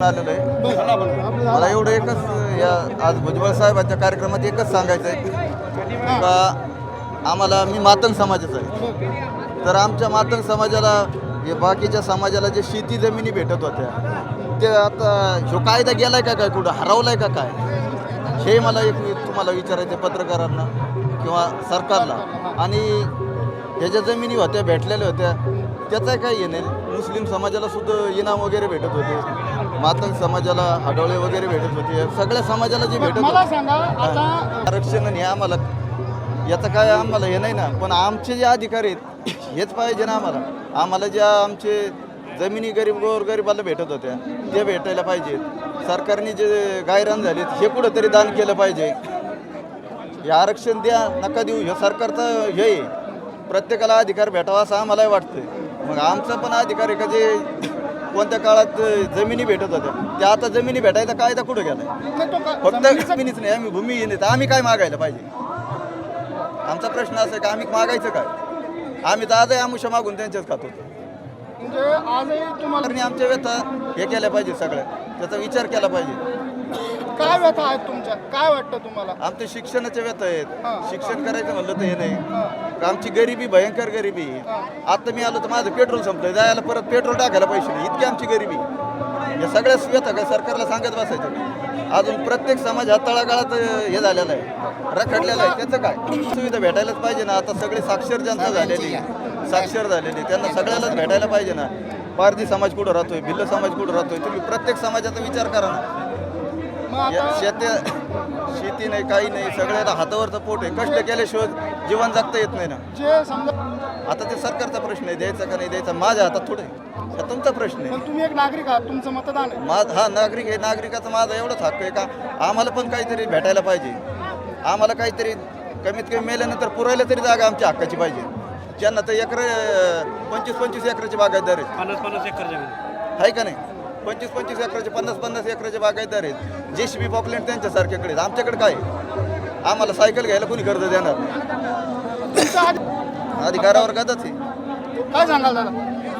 आलेलो आहे. मला एवढं एकच या आज भुजबळ साहेबांच्या कार्यक्रमात एकच सांगायचं आहे का आम्हाला मी मातंग समाजाचा आहे. तर आमच्या मातंग समाजाला हे बाकीच्या समाजाला जे शेती जमिनी भेटत होत्या ते आता ह्यो कायदा गेलाय का काय कुठं हरवलाय का काय? हे मला एक तुम्हाला विचारायचं आहे पत्रकारांना किंवा सरकारला. आणि ह्या ज्या जमिनी होत्या भेटलेल्या होत्या त्याचा काय हे नाही. मुस्लिम समाजाला सुद्धा इनाम वगैरे भेटत होते. मातंग समाजाला हडवळे वगैरे भेटत होते. सगळ्या समाजाला जे भेटत होते. आरक्षण आणि हे आम्हाला याचं काय आम्हाला हे नाही ना. पण आमचे जे अधिकारी आहेत हेच पाहिजे ना आम्हाला. आम्हाला ज्या आमचे जमिनी गरीब गोरगरिबाला भेटत होत्या ते भेटायला पाहिजेत सरकारने जे गायरान झालेत हे कुठंतरी दान केलं पाहिजे. हे आरक्षण द्या नका देऊ. हे सरकारचं हे आहे. प्रत्येकाला अधिकार भेटावा असं आम्हालाही वाटतं मग आमचा पण अधिकार आहे का जे कोणत्या काळात जमिनी भेटत होत्या त्या आता जमिनी भेटायचा कायदा कुठं गेलाय? फक्त जमिनीचा- नाही आम्ही भूमिहीन आहेत आम्ही काय मागायला पाहिजे? आमचा प्रश्न असा आहे की आम्ही मागायचं काय? आम्ही तर आजही आमुषा मागून त्यांच्याच खातो म्हणजे आजही तुम्हाला सरकारने आमच्या व्यथा हे केल्या पाहिजे सगळ्या त्याचा विचार केला पाहिजे. काय व्यथा आहेत तुमच्या? काय वाटतं तुम्हाला? आमचे शिक्षणाच्या व्यथा. आहेत. शिक्षण करायचं म्हणलं तर हे नाही. आमची गरिबी भयंकर गरिबी. आता मी आलो तर माझं पेट्रोल संपलं जायला परत पेट्रोल टाकायला पैसे नाही. इतकी आमची गरिबी. या सगळ्या व्यथा काय सरकारला सांगत बसायचं अजून प्रत्येक समाज हा तळागाळात हे झालेला आहे. रखडलेला आहे. त्याचं काय? सुविधा भेटायलाच पाहिजे ना. आता सगळे साक्षर जनता झालेली साक्षर झालेली त्यांना सगळ्यालाच भेटायला पाहिजे ना. पारधी समाज कुठं राहतोय? भिल्ल समाज कुठं राहतोय? तुम्ही प्रत्येक समाजाचा विचार करा ना. शेती शेती नाही काही नाही सगळ्याला हातावरचं पोट आहे. कष्ट केल्याशिवाय जीवन जगता येत नाही ना. जे समजा आता ते सरकारचा प्रश्न आहे द्यायचा का नाही द्यायचा? माझ्या हातात थोडे हा तुमचा प्रश्न आहे. पण तुम्ही एक नागरिक आहात तुमचं मतदान आहे. माझ हा नागरिक आहे नागरिकाचा माझा एवढाच हक्क आहे का? आम्हाला पण काहीतरी भेटायला पाहिजे. आम्हाला काहीतरी कमीत कमी मेल्यानंतर पुरायला तरी जागा आमच्या हक्काची पाहिजे. ज्यांना तर एकर पंचवीस पंचवीस एकराची बागायतदार आहेत. पन्नास पन्नास एकर जमीन. आहे का नाही? पंचवीस पंचवीस एकराचे पन्नास पन्नास एकराचे बागायतदार आहेत जे सी बी पॉपलेट त्यांच्यासारख्याकडे. आमच्याकडे काय? आम्हाला सायकल घ्यायला कोणी कर्ज देणार नाही. अधिकारावर गदच आहे काय सांगाल दादा